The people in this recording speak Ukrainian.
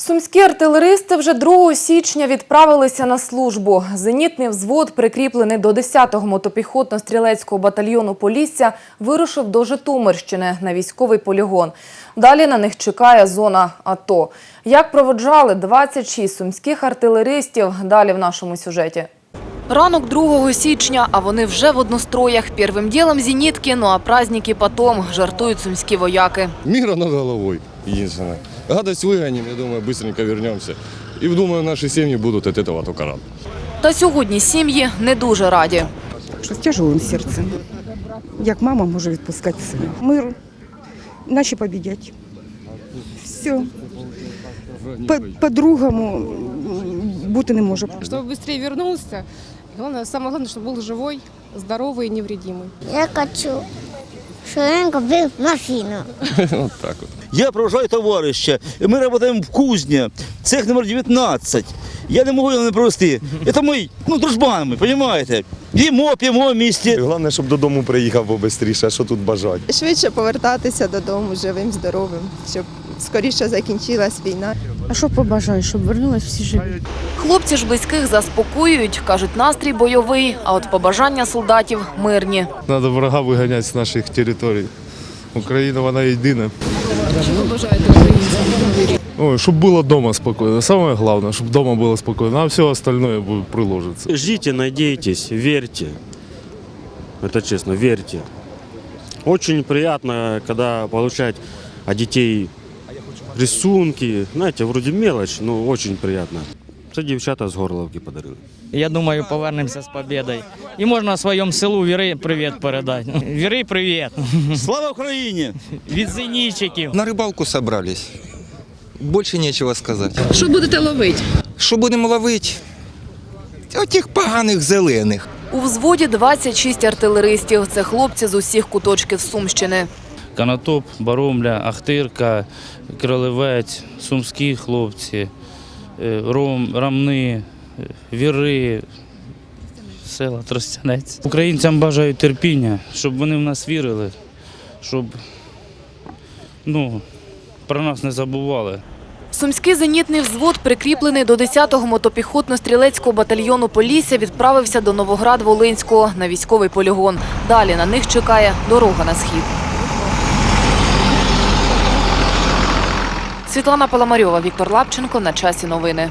Сумські артилеристи вже 2 січня відправилися на службу. Зенітний взвод, прикріплений до 10-го мотопіхотно-стрілецького батальйону Полісся, вирушив до Житомирщини на військовий полігон. Далі на них чекає зона АТО. Як проводжали 26 сумських артилеристів? Далі в нашому сюжеті. Ранок 2 січня, а вони вже в одностроях. Первим ділом зенітки, ну а праздники потом, жартують сумські вояки. Мира над головой, единственное. Гадость выгоним, я думаю, быстренько вернемся. И думаю, наши семьи будут от этого только рады. Та сьогодні сім'ї не дуже раді. що з тяжелим серцем. Як мама може відпускати сина? Мир, наші побідять. Все. По- По-другому м, бути не може. чтобы быстрее вернулся. Главное, самое главное, чтобы был живой, здоровый и невредимый. Я хочу, щоб він купив машину. От так от. Я провожаю товариша. Ми працюємо в кузні, цех номер 19. Я не можу його не провести. Це мій, ну, дружбан, ми, розумієте? Їмо, п'ємо в місті. Головне, щоб додому приїхав побистріше, а що тут бажати. швидше повертатися додому живим, здоровим, щоб скоріше закінчилась війна. А що побажаю, щоб вернулись всі живі? Хлопці ж близьких заспокоюють, кажуть, настрій бойовий, а от побажання солдатів мирні. Треба врага виганяти з наших територій. Україна вона єдина. Ой, щоб було вдома спокійно. Саме головне, щоб вдома було спокійно, а все остальное буде приложиться. Ждите, надейтесь, верьте. Это честно, верьте. Очень приятно, когда получать от детей рисунки. Знаете, вроде мелочь, но очень приятно. Це дівчата з Горловки подарили. Я думаю, повернемося з победою. І можна своєму селу Віри привіт передати. Віри привіт Слава Україні! від зенітчиків. На рибалку собрались. Більше нічого сказати. Що будете ловити? Що будемо ловити? Отих поганих зелених. У взводі 26 артилеристів. Це хлопці з усіх куточків Сумщини. Канатоп, Баромля, Ахтирка, Кролевець, Сумські хлопці, е, Ром, Рамни, е, Віри, села Тростянець. Українцям бажаю терпіння, щоб вони в нас вірили, щоб ну, про нас не забували. Сумський зенітний взвод, прикріплений до 10-го мотопіхотно-стрілецького батальйону Полісся, відправився до Новоград-Волинського на військовий полігон. Далі на них чекає дорога на схід. Світлана Паламарьова, Віктор Лапченко. На часі новини.